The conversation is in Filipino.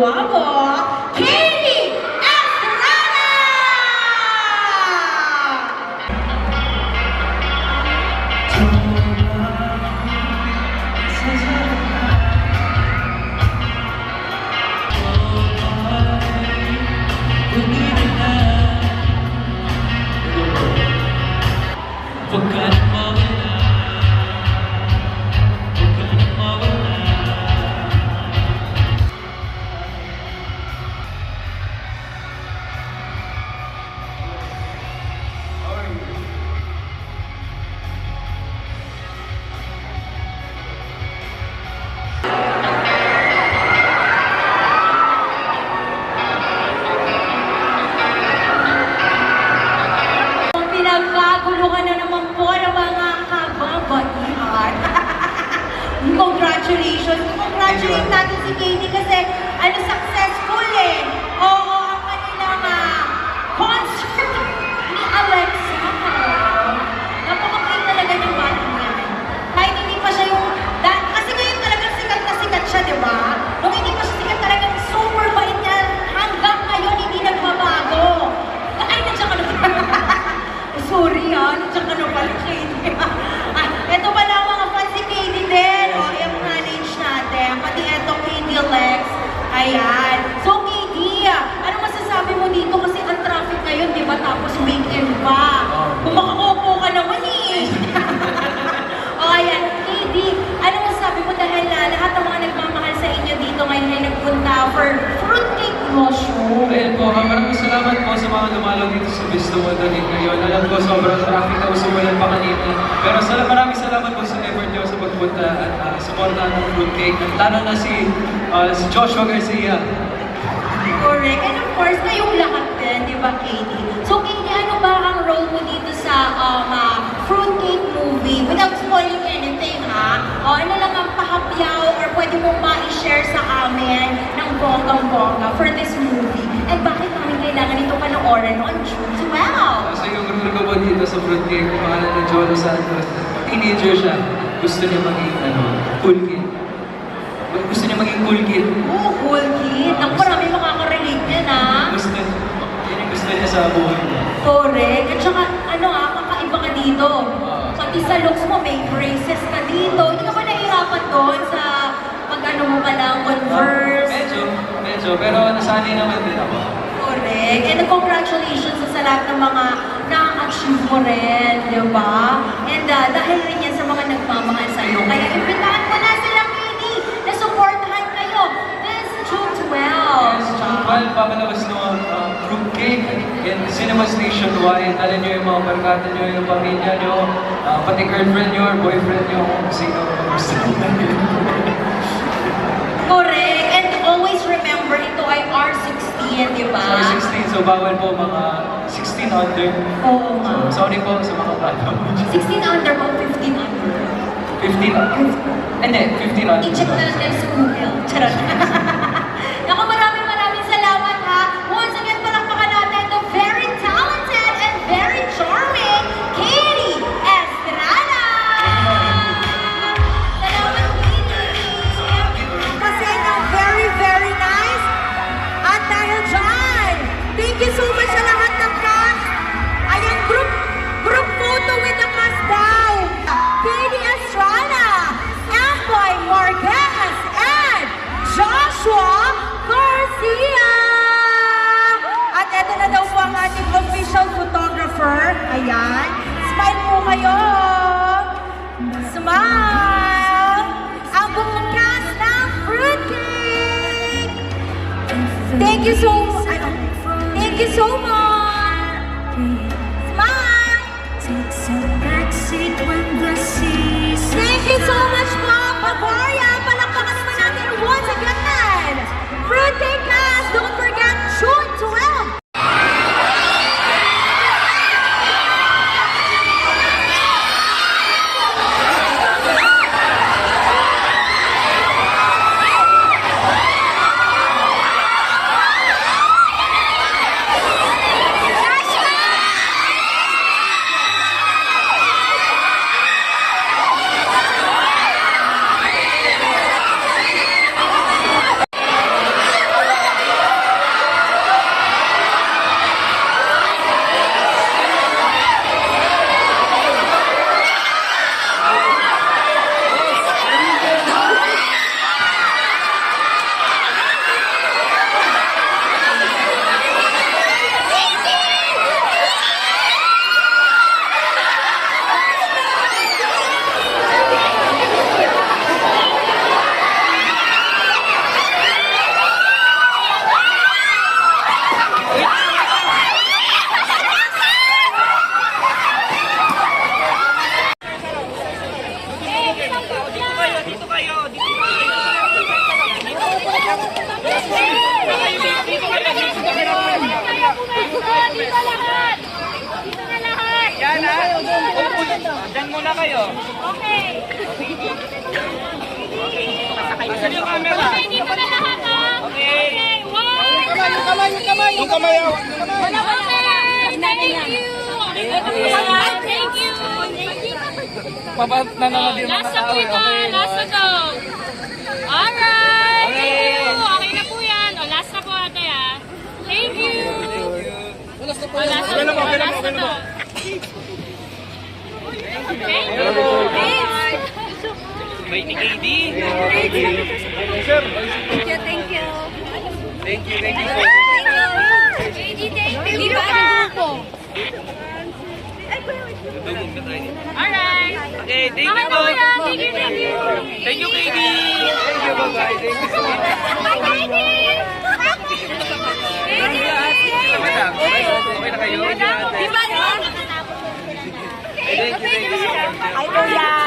guwapo, Katie Congratulations! Congratulate natin si Katie kasi ano successful Ayan po, ah, maraming salamat po sa mga dumalaw dito sa Vista din ngayon. Alam ko sobrang traffic na usumulan pa kanina. Pero sal maraming salamat po sa effort niyo sa pagpunta at uh, suportahan ng fruitcake. At lalo na si, ah, si Joshua Garcia. Correct. And of course, kayong lahat din, di ba, Katie? So, Katie, ano ba ang role mo dito sa um, uh, Fruitcake movie? Without spoiling anything, ha? O ano lang ang pahapyaw or pwede mo ma-share sa amin ng bonggang-bongga for this movie? And bakit namin kailangan ito panoorin on June 12? So yung role ko dito sa fruitcake, pangalan ni Jolo Santos. Teenager siya. Gusto niya maging ano, cool kid. Gusto niya maging cool kid. Oh, cool kid. Ang marami makaka-relate yan, ha? Gusto, yun yung gusto niya sa buhay niya. Correct. At saka, ano ah, kakaiba ka dito. Pati sa looks mo, may braces ka dito. Hindi ka ba nahihirapan doon sa Pero nasanay naman din ako. Correct. And congratulations sa lahat ng mga na-achieve mo rin, di ba? And uh, dahil rin yan sa mga nagmamahal sa'yo, kaya imbitahan ko na sila, Katie, na supportahan kayo this June 12. Yes, June 12, papalabas ng uh, fruitcake in cinemas nationwide. Dala niyo yung mga barkada niyo, yung pamilya niyo, uh, pati girlfriend niyo or boyfriend niyo, kung sino gusto niyo. Correct. Always remember, ito ay R16, di ba? Sorry, 16, so bawal po mga 16 under. Oo nga. So, sorry po sa mga bata. 16 under o 15 under? 15 under. Hindi, 15 under. I-check na natin sa Google. Official photographer. Ayan. Smile po kayo. Smile! Ang cast ng Fruitcake! Thank you so much. Thank you so much. Muna kayo. Okay. Asan yung camera? Okay, dito na lahat ha! Okay. Okay, one! Yung kamay, yung kamay. Yung kamay. Wala, wala! Thank you! Thank you! Thank you! Pabat na naman yung mga Last na tao. po ito, last na to. Alright! Okay. Thank you! Okay na po yan. O, last na po ate ah. Thank you! O, last na po. Last na to. Last na to. Thank you! May ni KD. Thank you, thank you. Thank you, thank you. Thank you, thank you. Di ba ang grupo? Alright. Okay, thank you. Thank you, thank you. Thank you, KD. Thank you, bye-bye. Thank you so much. Katie. Madam, okay na kayo? Di ba, no?